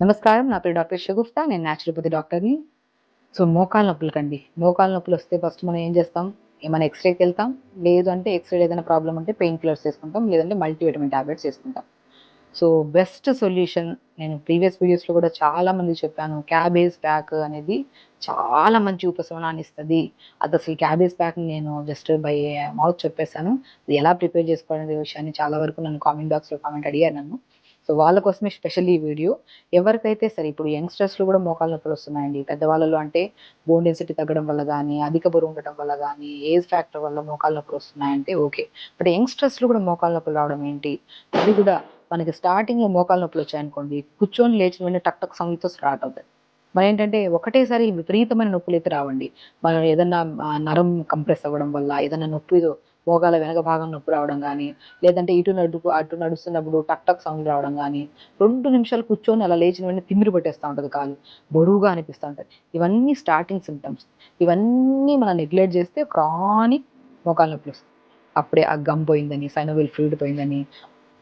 నమస్కారం నా పేరు డాక్టర్ షగుఫ్తా నేను న్యాచురోపతి డాక్టర్ని. సో మోకాల నొప్పులకండి మోకాల నొప్పులు వస్తే ఫస్ట్ మనం ఏం చేస్తాం? ఏమైనా ఎక్స్రేకి వెళ్తాం? లేదు అంటే ఎక్స్రే ఏదైనా ప్రాబ్లం ఉంటే పెయిన్ కిల్లర్స్ వేసుకుంటాం లేదంటే మల్టీవిటమిన్ ట్యాబ్లెట్స్ వేసుకుంటాం సో బెస్ట్ సొల్యూషన్ నేను ప్రీవియస్ వీడియోస్లో కూడా చాలా మంది చెప్పాను. క్యాబేజ్ ప్యాక్ అనేది చాలా మంచి ఉపశమనాన్ని ఇస్తుంది. అది అసలు క్యాబేజ్ ప్యాక్ నేను జస్ట్ బై మౌత్ చెప్పేశాను. అది ఎలా ప్రిపేర్ చేసుకోవాలనే విషయాన్ని చాలా వరకు నన్ను కామెంట్ బాక్స్లో కామెంట్ అడిగారు నన్ను. సో వాళ్ళ కోసమే స్పెషల్ ఈ వీడియో. ఎవరికైతే సరే ఇప్పుడు యంగ్స్టర్స్లో కూడా మోకాలు నొప్పులు వస్తున్నాయండి. పెద్దవాళ్ళలో అంటే బోన్ డెన్సిటీ తగ్గడం వల్ల కానీ అధిక బరువు ఉండటం వల్ల కానీ ఏజ్ ఫ్యాక్టర్ వల్ల మోకాలు నొప్పులు వస్తున్నాయంటే ఓకే. బట్ యంగ్స్టర్స్లో కూడా మోకాలు నొప్పులు రావడం ఏంటి? అది కూడా మనకి స్టార్టింగ్లో మోకాలు నొప్పులు వచ్చాయనుకోండి కూర్చొని లేచిన వెంటనే టక్ టక్ సౌండ్తో స్టార్ట్ అవుతాయి. మరి ఏంటంటే ఒకటేసారి విపరీతమైన నొప్పులు అయితే రావండి. మనం ఏదన్నా నరం కంప్రెస్ అవ్వడం వల్ల ఏదన్నా నొప్పి మోకాల వెనక భాగం నొప్పి రావడం కానీ లేదంటే ఇటు నడుపు అటు నడుస్తున్నప్పుడు టక్ టక్ సౌండ్ రావడం కానీ రెండు నిమిషాలు కూర్చొని అలా లేచిన వెంటనే తిమ్మిరి పట్టేస్తూ ఉంటుంది కాలు. బరువుగా అనిపిస్తూ ఉంటుంది. ఇవన్నీ స్టార్టింగ్ సిమ్టమ్స్ ఇవన్నీ మనం నెగ్లెక్ట్ చేస్తే క్రానిక్ మోకాలు నొప్పులు వస్తాయి. అప్పుడే ఆ గమ్ పోయిందని సైనోవిల్ ఫ్లూయిడ్ పోయిందని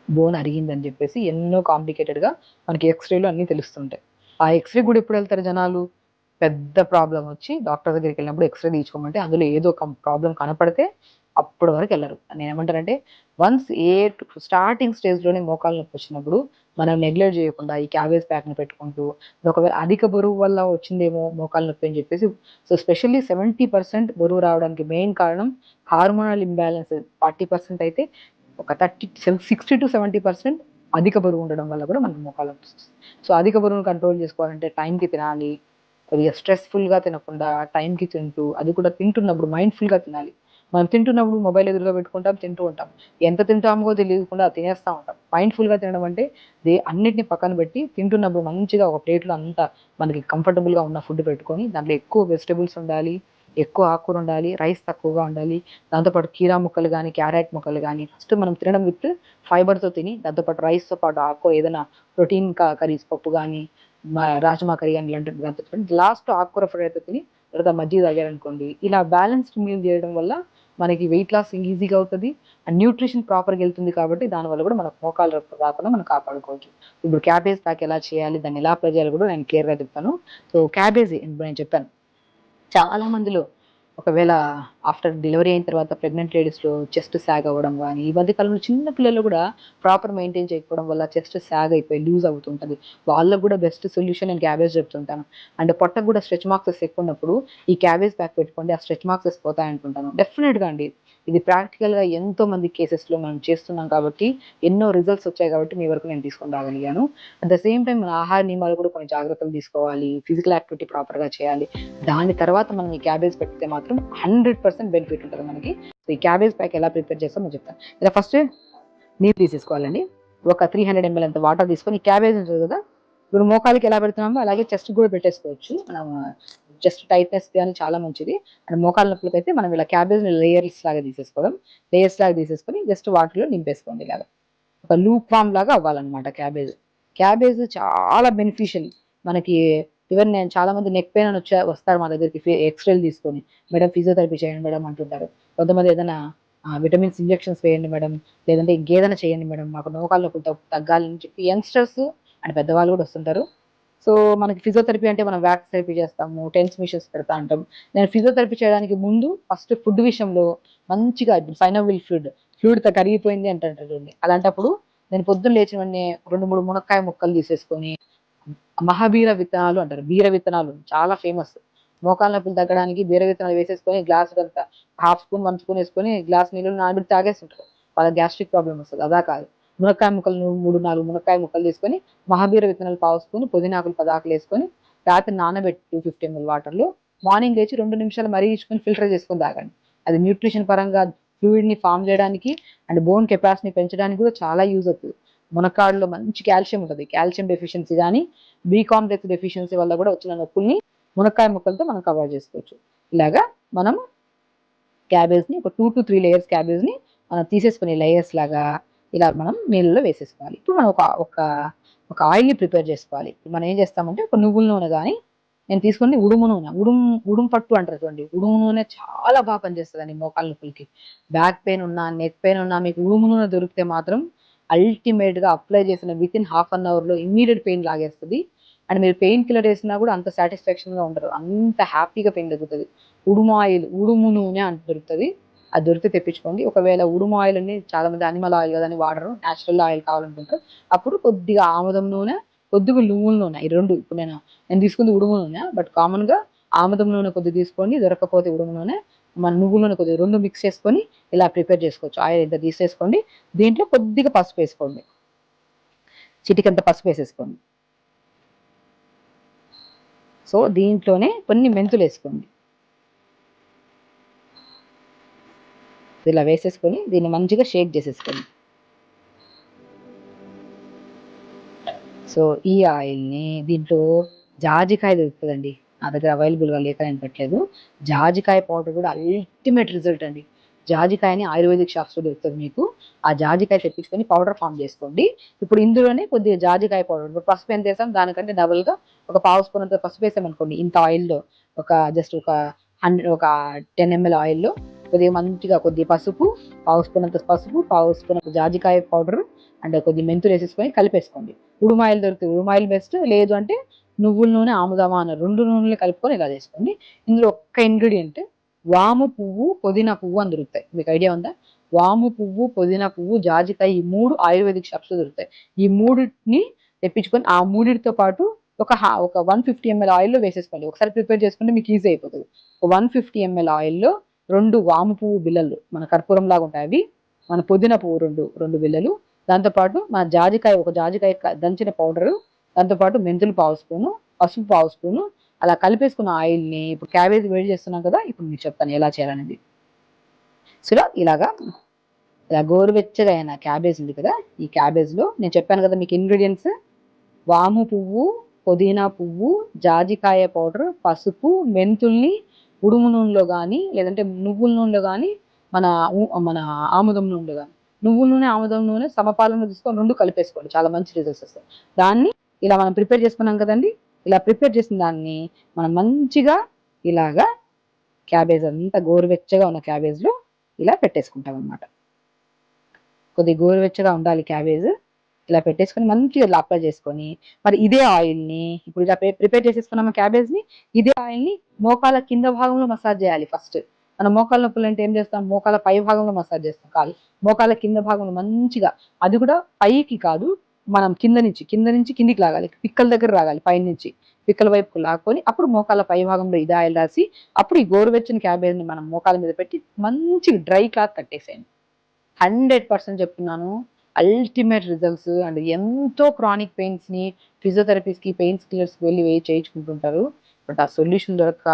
బోన్ అరిగిందని చెప్పేసి ఎన్నో కాంప్లికేటెడ్గా మనకి ఎక్స్రేలు అన్నీ తెలుస్తుంటాయి. ఆ ఎక్స్రే కూడా ఎప్పుడు వెళ్తారు జనాలు? పెద్ద ప్రాబ్లం వచ్చి డాక్టర్ దగ్గరికి వెళ్ళినప్పుడు ఎక్స్రే తీసుకోమంటే అందులో ఏదో ఒక ప్రాబ్లం కనపడితే అప్పటి వరకు వెళ్ళరు. నేను ఏమంటానంటే వన్స్ ఏ స్టార్టింగ్ స్టేజ్లోనే మోకాలు నొప్పి వచ్చినప్పుడు మనం నెగ్లెక్ట్ చేయకుండా ఈ క్యాబేజ్ ప్యాక్ని పెట్టుకుంటూ ఒకవేళ అధిక బరువు వల్ల వచ్చిందేమో మోకాలు నొప్పి అని చెప్పేసి సో స్పెషల్లీ సెవెంటీ పర్సెంట్ బరువు రావడానికి మెయిన్ కారణం హార్మోనల్ ఇంబ్యాలెన్స్ ఫార్టీ పర్సెంట్ అయితే ఒక thirty sixty to seventy percent అధిక బరువు ఉండడం వల్ల కూడా మనకు మోకాలు నొప్పి సో అధిక బరువును కంట్రోల్ చేసుకోవాలంటే టైంకి తినాలి కొద్దిగా స్ట్రెస్ఫుల్గా తినకుండా టైంకి తింటూ అది కూడా తింటున్నప్పుడు మైండ్ఫుల్గా తినాలి. మనం తింటున్నప్పుడు మొబైల్ ఎదురుగా పెట్టుకుంటాం తింటూ ఉంటాం. ఎంత తింటామో తెలియకుండా తినేస్తూ ఉంటాం. మైండ్ఫుల్గా తినడం అంటే దే అన్నిటిని పక్కన పెట్టి తింటున్నప్పుడు మంచిగా ఒక ప్లేట్లో అంతా మనకి కంఫర్టబుల్గా ఉన్న ఫుడ్ పెట్టుకొని దాంట్లో ఎక్కువ వెజిటబుల్స్ ఉండాలి ఎక్కువ ఆకుకూర ఉండాలి రైస్ తక్కువగా ఉండాలి. దాంతోపాటు కీరా ముక్కలు కానీ క్యారెట్ ముక్కలు కానీ ఫస్ట్ మనం తినడం విత్ ఫైబర్తో తిని దాంతోపాటు రైస్తో పాటు ఆకు ఏదైనా ప్రోటీన్ కర్రీస్ పప్పు కానీ రాజ్మా కర్రీ కానీ ఇలాంటి దాంతో లాస్ట్ ఆకుకూర ఫ్రైతో తిని తర్వాత మజ్జిగ తాగారనుకోండి ఇలా బ్యాలెన్స్డ్ మీల్ చేయడం వల్ల మనకి వెయిట్ లాస్ ఈజీగా అవుతుంది అండ్ న్యూట్రిషన్ ప్రాపర్గా వెళ్తుంది కాబట్టి దానివల్ల కూడా మన మోకాలు రాకుండా మనం కాపాడుకోవచ్చు. ఇప్పుడు క్యాబేజ్ ప్యాక్ ఎలా చేయాలి దాన్ని ఎలా అప్లై చేయాలి కూడా నేను క్లియర్గా చెప్తాను. సో క్యాబేజీ నేను చెప్పాను. చాలా మందిలో ఒకవేళ ఆఫ్టర్ డెలివరీ అయిన తర్వాత ప్రెగ్నెంట్ లేడీస్లో చెస్ట్ సాగ్ అవ్వడం కానీ ఈ మధ్య కాలంలో చిన్న పిల్లలు కూడా ప్రాపర్ మెయింటైన్ చేయకపోవడం వల్ల చెస్ట్ సాగ్ అయిపోయి లూజ్ అవుతుంటుంది వాళ్ళకు కూడా బెస్ట్ సొల్యూషన్ నేను క్యాబేజ్ చెప్తుంటాను. అండ్ పొట్టకు కూడా స్ట్రెచ్ మార్క్సెస్ ఎక్కువ ఉన్నప్పుడు ఈ క్యాబేజ్ ప్యాక్ పెట్టుకోండి ఆ స్ట్రెచ్ మార్క్సెస్ పోతాయంటుంటాను డెఫినెట్గా అండి. ఇది ప్రాక్టికల్గా ఎంతో మంది కేసెస్లో మనం చేస్తున్నాం కాబట్టి ఎన్నో రిజల్ట్స్ వచ్చాయి కాబట్టి మీ వరకు నేను తీసుకొని రాగలిగాను. అట్ ద సేమ్ టైం మన ఆహార నియమాలు కూడా కొన్ని జాగ్రత్తలు తీసుకోవాలి ఫిజికల్ యాక్టివిటీ ప్రాపర్గా చేయాలి. దాని తర్వాత మనం ఈ క్యాబేజ్ పెడితే మాత్రం హండ్రెడ్ పర్సెంట్ బెనిఫిట్ ఉంటుంది మనకి. ఈ క్యాబేజ్ ప్యాక్ ఎలా ప్రిపేర్ చేస్తామో చెప్తాను. ఇలా ఫస్ట్ నీళ్ళు తీసేసుకోవాలండి. ఒక త్రీ హండ్రెడ్ ఎంఎల్ అంత వాటర్ తీసుకొని క్యాబేజ్ ఉంటుంది కదా ఇప్పుడు మోకాలకి ఎలా పెడుతున్నామో అలాగే చెస్ట్ కూడా పెట్టేసుకోవచ్చు. మనం చెస్ట్ టైట్నెస్ అని చాలా మంచిది. అండ్ మోకాల నొప్పులకి అయితే మనం ఇలా క్యాబేజ్ లేయర్స్ లాగా తీసేసుకోవడం. లేయర్స్ లాగా తీసేసుకొని జస్ట్ వాటర్లో నింపేసుకోండి ఇలాగా. ఒక లూప్ ఫామ్ లాగా అవ్వాలన్నమాట క్యాబేజ్. క్యాబేజ్ చాలా బెనిఫిషియల్. మనకి ఈవెన్ నేను చాలా మంది నెక్ పెయిన్ అని వచ్చా వస్తారు మా దగ్గరికి ఎక్స్రేలు తీసుకొని. మేడం ఫిజియోథెరపీ చేయండి మేడం అంటుంటారు. కొంతమంది ఏదైనా విటమిన్స్ ఇంజెక్షన్స్ వేయండి మేడం. లేదంటే ఇంకేదైనా చేయండి మేడం. మాకు నోకాలు నొప్పులు తగ్గాలని చెప్పి యంగ్స్టర్స్ అండ్ పెద్దవాళ్ళు కూడా వస్తుంటారు. సో మనకి ఫిజియోథెరపీ అంటే మనం వ్యాక్స్ థెరపీ చేస్తాము టెన్స్ మిషన్స్ పెడతా ఉంటాం. నేను ఫిజియోథెరపీ చేయడానికి ముందు ఫస్ట్ ఫుడ్ విషయంలో మంచిగా సైనోవిల్ ఫ్లూడ్ ఫ్లూడ్తో కరిగిపోయింది అంటారు చూడండి. అలాంటప్పుడు నేను పొద్దున్న లేచిన వెంటనే రెండు మూడు మునక్కాయ ముక్కలు తీసేసుకొని మహాబీర విత్తనాలు అంటారు. బీర విత్తనాలు చాలా ఫేమస్ మోకాళ్ళ నొప్పులు తగ్గడానికి బీర విత్తనాలు వేసేసుకొని గ్లాస్ అంతా హాఫ్ స్పూన్ వన్ స్పూన్ వేసుకొని గ్లాస్ నీళ్ళు నానబెట్టి తాగేస్తుంటారు. వాళ్ళ గ్యాస్ట్రిక్ ప్రాబ్లమ్ వస్తుంది. అదా కాదు. మునక్కాయ ముక్కలు మూడు నాలుగు మునక్కాయ ముక్కలు తీసుకొని మహాబీర విత్తనాలు పావు స్పూన్ పుదీనాకులు పదాకులు వేసుకొని రాత్రి నానబెట్టి టూ ఫిఫ్టీ ఎంఎల్ వాటర్లో మార్నింగ్ లేచి రెండు నిమిషాలు మరిగించుకొని ఫిల్టర్ చేసుకొని తాగండి. అది న్యూట్రిషన్ పరంగా ఫ్లూయిడ్ని ఫామ్ చేయడానికి అండ్ బోన్ కెపాసిటీని పెంచడానికి కూడా చాలా యూజ్ అవుతుంది. మునక్కాడలో మంచి కాల్షియం ఉంటుంది. కాల్షియం డెఫిషియన్సీ కానీ బీ కాంప్లెక్స్ డెఫిషియన్సీ వల్ల కూడా వచ్చిన నొప్పుల్ని మునక్కాయ ముక్కలతో మనం కవర్ చేసుకోవచ్చు. ఇలాగా మనం క్యాబేజ్ని ఒక టూ టు త్రీ లేయర్స్ క్యాబేజ్ని మనం తీసేసుకునే లేయర్స్ లాగా ఇలా మనం నీళ్ళలో వేసేసుకోవాలి. ఇప్పుడు మనం ఒక ఒక ఒక ఆయిల్ని ప్రిపేర్ చేసుకోవాలి. ఇప్పుడు మనం ఏం చేస్తామంటే ఒక నువ్వుల నూనె కానీ నేను తీసుకుని ఉడుము నూనె. ఉడుం ఉడుము పట్టు అంటారు చూడండి. ఉడుము నూనె చాలా బాగా పనిచేస్తుందండి మోకాళ్ళ నొప్పులకి. బ్యాక్ పెయిన్ ఉన్నా నెక్ పెయిన్ ఉన్నా మీకు ఉడుము నూనె దొరికితే మాత్రం అల్టిమేట్గా అప్లై చేసిన విత్ ఇన్ హాఫ్ అన్ అవర్లో ఇమ్మీడియట్ పెయిన్ లాగేస్తుంది. అండ్ మీరు పెయిన్ కిల్లర్ వేసినా కూడా అంత సాటిస్ఫాక్షన్గా ఉండరు. అంత హ్యాపీగా పెయిన్ దొరుకుతుంది ఉడుము ఆయిల్ ఉడుము నూనె అంత దొరుకుతుంది. అది దొరికితే తెప్పించుకోండి. ఒకవేళ ఉడుమ ఆయిల్ అని చాలా మంది అనిమల్ ఆయిల్ కదని వాడరు న్యాచురల్ ఆయిల్ కావాలనుకుంటారు. అప్పుడు కొద్దిగా ఆముదం నూనె కొద్దిగా నువ్వుల నూనె ఈ రెండు ఇప్పుడు నేను నేను తీసుకుంది ఉడుము నూనె బట్ కామన్గా ఆముదం నూనె కొద్దిగా తీసుకోండి దొరకకపోతే ఉడుము నూనె మన నువ్వుల నూనె కొద్దిగా రెండు మిక్స్ చేసుకొని ఇలా ప్రిపేర్ చేసుకోవచ్చు. ఆయిల్ ఇంత తీసేసుకోండి దీంట్లో కొద్దిగా పసుపు వేసుకోండి. చిటికంత పసుపు వేసేసుకోండి. సో దీంట్లోనే కొన్ని మెంతులు వేసుకోండి. ఇలా వేసేసుకొని దీన్ని మంచిగా షేక్ చేసేసుకోండి. సో ఈ ఆయిల్ని దీంట్లో జాజికాయ దొరుకుతుందండి. నా దగ్గర అవైలబుల్గా లేక నేను పెట్టలేదు. జాజికాయ పౌడర్ కూడా అల్టిమేట్ రిజల్ట్ అండి. జాజికాయని ఆయుర్వేదిక్ షాప్స్లో దొరుకుతుంది మీకు. ఆ జాజికాయ తెప్పించుకొని పౌడర్ ఫామ్ చేసుకోండి. ఇప్పుడు ఇందులోనే కొద్దిగా జాజికాయ పౌడర్. ఇప్పుడు పసుపు ఎంత వేసాం? దానికంటే డబుల్గా ఒక పావు స్పూన్ అంత పసుపు వేసాం అనుకోండి ఇంత ఆయిల్లో ఒక జస్ట్ ఒక హండ్రెడ్ ఒక టెన్ ఎంఎల్ ఆయిల్లో కొద్దిగా మంచిగా కొద్దిగా పసుపు పావు స్పూన్ అంత పసుపు పావు స్పూన్ జాజికాయ పౌడర్ అండ్ కొద్ది మెంతులు వేసేసుకొని కలిపేసుకోండి. ఉడుమాయిలు దొరుకుతుంది. ఉడుమాయిలు బెస్ట్ లేదు అంటే నువ్వుల నూనె ఆముదామా అన్న రెండు నూనెలు కలుపుకొని ఇలా చేసుకోండి. ఇందులో ఒక్క ఇంగ్రీడియంట్ వాము పువ్వు పుదీనా పువ్వు అని దొరుకుతాయి. మీకు ఐడియా ఉందా? వాము పువ్వు పుదీనా పువ్వు జాజికాయ ఈ మూడు ఆయుర్వేదిక్ షాప్స్ దొరుకుతాయి. ఈ మూడింటిని తెప్పించుకొని ఆ మూడిటితో పాటు ఒక హా ఒక వన్ ఫిఫ్టీ ఎంఎల్ ఆయిల్లో వేసేసుకోండి. ఒకసారి ప్రిపేర్ చేసుకుంటే మీకు ఈజీ అయిపోతుంది. వన్ ఫిఫ్టీ ఎంఎల్ ఆయిల్లో రెండు వాము పువ్వు బిల్లలు మన కర్పూరం లాగా ఉంటాయి అవి. మన పుదీనా పువ్వు రెండు రెండు బిల్లలు దాంతోపాటు మన జాజికాయ ఒక జాజికాయ దంచిన పౌడరు. దాంతోపాటు మెంతులు పావు స్పూను పసుపు పావు స్పూను. అలా కలిపేసుకున్న ఆయిల్ని ఇప్పుడు క్యాబేజ్ వేడి చేస్తున్నాం కదా ఇప్పుడు మీకు చెప్తాను ఎలా చేయాలనేది. సో ఇలాగా ఇలా గోరువెచ్చగా అయిన క్యాబేజ్ ఉంది కదా ఈ క్యాబేజ్లో నేను చెప్పాను కదా మీకు ఇంగ్రీడియంట్స్. వాము పువ్వు పుదీనా పువ్వు జాజికాయ పౌడర్ పసుపు మెంతుల్ని ఉడుము నూనెలో కానీ లేదంటే నువ్వుల నూనెలో కానీ మన మన ఆముదం నూనెలో కానీ నువ్వుల నూనె ఆముదం నూనె సమపాలన తీసుకొని రెండు కలిపేసుకోండి. చాలా మంచి రిజల్ట్స్ వస్తాయి. దాన్ని ఇలా మనం ప్రిపేర్ చేసుకున్నాం కదండి. ఇలా ప్రిపేర్ చేసిన దాన్ని మనం మంచిగా ఇలాగా క్యాబేజ్ అంతా గోరువెచ్చగా ఉన్న క్యాబేజ్లో ఇలా పెట్టేసుకుంటాం అన్నమాట కొద్దిగా గోరువెచ్చగా ఉండాలి క్యాబేజ్ ఇలా పెట్టేసుకొని మంచిగా ఇలా అప్లై చేసుకొని మరి ఇదే ఆయిల్ని ఇప్పుడు ఇలా ప్రిపేర్ చేసేసుకున్నాము క్యాబేజ్ని ఇదే ఆయిల్ని మోకాల కింద భాగంలో మసాజ్ చేయాలి ఫస్ట్. మన మోకాల నొప్పులు అంటే ఏం చేస్తాం? మోకాల పై భాగంలో మసాజ్ చేస్తాం కాదు మోకాల కింద భాగంలో మంచిగా అది కూడా పైకి కాదు మనం కింద నుంచి కింద నుంచి కిందికి లాగాలి పిక్కల దగ్గర రాగాలి పై నుంచి. పిక్కల వైపుకు లాక్కొని అప్పుడు మోకాల పై భాగంలో ఇది ఆయిల్ రాసి అప్పుడు ఈ గోరువెచ్చని క్యాబేజ్ని మనం మోకాల మీద పెట్టి మంచి డ్రై క్లాత్ కట్టేసేయండి. హండ్రెడ్ పర్సెంట్ చెప్తున్నాను. అల్టిమేట్ రిజల్ట్స్ అండ్ ఎంతో క్రానిక్ పెయిన్స్ని ఫిజియోథెరపీస్కి పెయిన్స్ క్లియర్స్కి వెళ్ళి వేయి చేయించుకుంటుంటారు. బట్ ఆ సొల్యూషన్ దొరక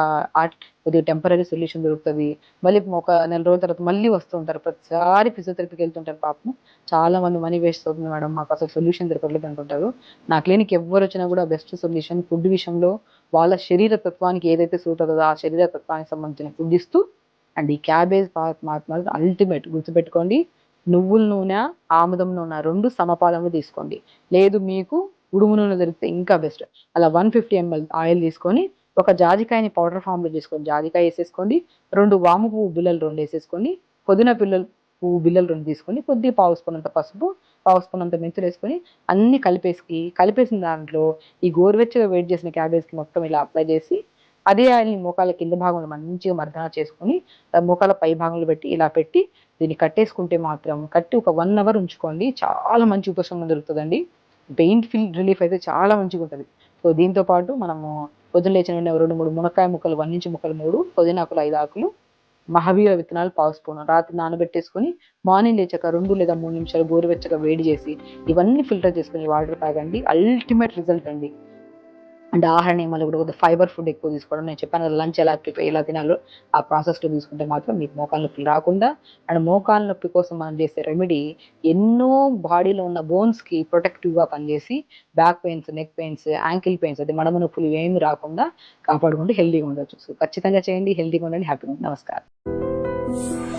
కొద్దిగా టెంపరీ సొల్యూషన్ దొరుకుతుంది. మళ్ళీ ఒక నెల రోజుల తర్వాత మళ్ళీ వస్తుంటారు ప్రతిసారి ఫిజియోథెరపీకి వెళ్తుంటారు పాపం. చాలా మంది మనీ వేస్ట్ అవుతుంది మేడం. మాకు అసలు సొల్యూషన్ దొరకలేదు అంటుంటారు నా క్లినిక్ ఎవరు వచ్చినా కూడా బెస్ట్ సొల్యూషన్ ఫుడ్ విషయంలో వాళ్ళ శరీర తత్వానికి ఏదైతే సూట్ అవుతుందో ఆ శరీర తత్వానికి సంబంధించిన ఫుడ్ ఇస్తూ అండ్ ఈ క్యాబేజ్ మాత్రం అల్టిమేట్ గుర్తుపెట్టుకోండి. నువ్వుల నూనె ఆముదం నూనె రెండు సమపాలంలో తీసుకోండి. లేదు మీకు ఉడుము నూనె దొరికితే ఇంకా బెస్ట్ అలా వన్ ఫిఫ్టీ ఎంఎల్ ఆయిల్ తీసుకొని ఒక జాజికాయని పౌడర్ ఫామ్లో తీసుకొని జాజికాయ వేసేసుకోండి. రెండు వాము పువ్వు బిళ్ళలు రెండు వేసేసుకోండి. పుదీనా పిల్లలు పువ్వు బిళ్ళలు రెండు తీసుకొని కొద్దిగా పావు స్పూన్ అంత పసుపు పావు స్పూన్ అంత మెంతులు వేసుకొని అన్ని కలిపేసి కలిపేసిన దాంట్లో ఈ గోరువెచ్చగా వేడి చేసిన క్యాబేజ్కి మొత్తం ఇలా అప్లై చేసి అదే ఆయిల్ని మోకాల కింద భాగంలో మంచిగా మర్దన చేసుకొని మోకాల పై భాగంలో పెట్టి ఇలా పెట్టి దీన్ని కట్టేసుకుంటే మాత్రం కట్టి ఒక వన్ అవర్ ఉంచుకోండి. చాలా మంచి ఉపశమనం దొరుకుతుందండి. పెయిన్ ఫీల్ రిలీఫ్ అయితే చాలా మంచిగా ఉంటుంది. సో దీంతో పాటు మనము పొద్దున లేచిన రెండు మూడు మునక్కాయ ముక్కలు వన్ ఇంచు ముక్కలు మూడు పుదీనాకులు ఐదు ఆకులు మహావీర విత్తనాలు పావు స్పూన్ రాత్రి నానబెట్టేసుకొని మార్నింగ్ లేచాక రెండు లేదా మూడు నిమిషాలు గోరువెచ్చగా వేడి చేసి ఇవన్నీ ఫిల్టర్ చేసుకుని వాటర్ తాగండి. అల్టిమేట్ రిజల్ట్ అండి. అండ్ ఆహార నియమాలు కూడా కొద్దిగా ఫైబర్ ఫుడ్ ఎక్కువ తీసుకోవడం. నేను చెప్పాను లంచ్ ఎలా ప్రిపేర్ ఎలా తినాలో ఆ ప్రాసెస్లో తీసుకుంటే మాత్రం మీకు మోకాల నొప్పులు రాకుండా అండ్ మోకాల నొప్పి కోసం మనం చేసే రెమెడీ ఎన్నో బాడీలో ఉన్న బోన్స్కి ప్రొటెక్టివ్గా పనిచేసి back pains neck pains ankle pains అది మడమ నొప్పులు ఏమి రాకుండా కాపాడుకుంటూ హెల్దీగా ఉండొచ్చు. సో ఖచ్చితంగా చేయండి హెల్దీగా ఉండండి హ్యాపీగా ఉండండి. నమస్కారం.